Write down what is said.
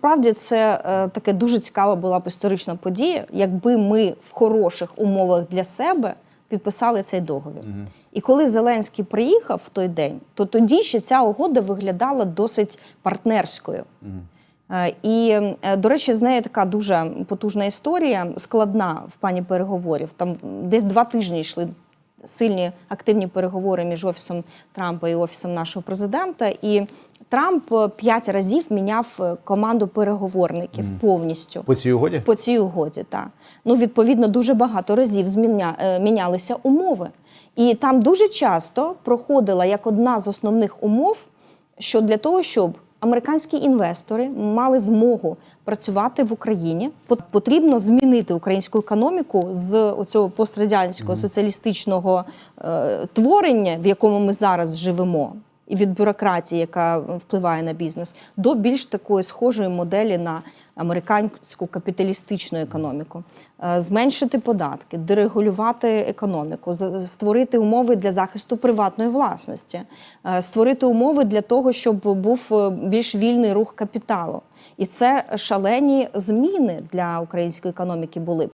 Справді це е, таке дуже цікава була б історична подія, якби ми в хороших умовах для себе підписали цей договір. І коли Зеленський приїхав в той день, то тоді ще ця угода виглядала досить партнерською. Е, І, е, до речі, з нею така дуже потужна історія, складна в плані переговорів. Там десь два тижні йшли сильні активні переговори між офісом Трампа і офісом нашого президента. І Трамп е, п'ять разів міняв е, команду переговорників повністю. По цій угоді? По цій угоді, так. Ну, відповідно, дуже багато разів зміня... е, мінялися умови. І там дуже часто проходила як одна з основних умов, що для того, щоб американські інвестори мали змогу працювати в Україні, пот- потрібно змінити українську економіку з цього пострадянського соціалістичного е, творення, в якому ми зараз живемо і від бюрократії, яка впливає на бізнес, до більш такої схожої моделі на американську капіталістичну економіку, Е, зменшити податки, дерегулювати економіку, створити умови для захисту приватної власності, е, створити умови для того, щоб був е, більш вільний рух капіталу. І це шалені зміни для української економіки були.